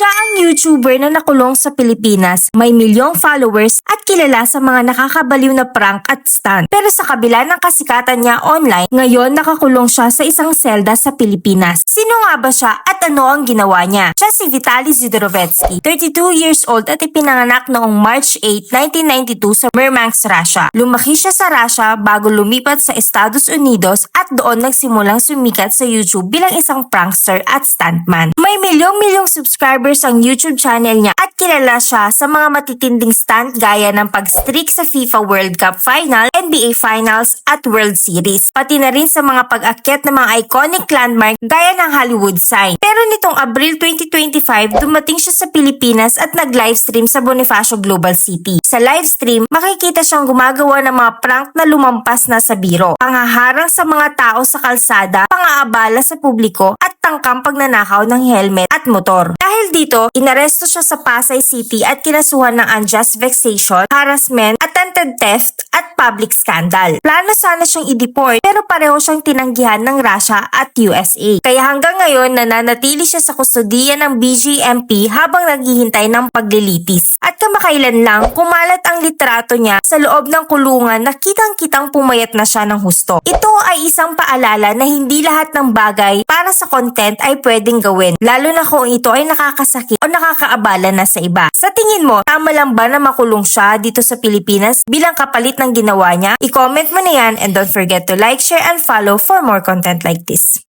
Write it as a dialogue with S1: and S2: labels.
S1: Siya ang YouTuber na nakulong sa Pilipinas, may milyong followers at kilala sa mga nakakabaliw na prank at stunt. Pero sa kabila ng kasikatan niya online, ngayon nakakulong siya sa isang selda sa Pilipinas. Sino nga ba siya at ano ang ginawa niya? Siya si Vitaly Zidorovetsky, 32 years old at ipinanganak noong March 8, 1992 sa Murmansk, Russia. Lumaki siya sa Russia bago lumipat sa Estados Unidos at doon nagsimulang sumikat sa YouTube bilang isang prankster at stuntman. May milyong-milyong subscribers ang YouTube channel niya at kilala siya sa mga matitinding stunt gaya ng pag-streak sa FIFA World Cup Final, NBA Finals at World Series. Pati na rin sa mga pag-akyat ng mga iconic landmark gaya ng Hollywood sign. Pero nitong Abril 2025, dumating siya sa Pilipinas at nag-livestream sa Bonifacio Global City. Sa livestream, makikita siyang gumagawa ng mga prank na lumampas na sa biro. Pangaharang sa mga tao sa kalsada, pangaabala sa publiko at tangkang pagnanakaw ng helmet at motor. Dahil dito, inaresto siya sa Pasay City at kinasuhan ng unjust vexation, harassment, attempted theft at public scandal. Plano sana siyang i-deport pero pareho siyang tinanggihan ng Russia at USA. Kaya hanggang ngayon nananatili siya sa kustodiya ng BGMP habang naghihintay ng paglilitis. At kamakailan lang, kumalat ang litrato niya sa loob ng kulungan na kitang-kitang pumayat na siya ng husto. Ito ay isang paalala na hindi lahat ng bagay para sa content ay pwedeng gawin, lalo na kung ito ay nakakasakit o nakakaabala na sa iba. Sa tingin mo, tama lang ba na makulong siya dito sa Pilipinas bilang kapalit ng ginawa niya? I-comment mo na yan and don't forget to like, share, and follow for more content like this.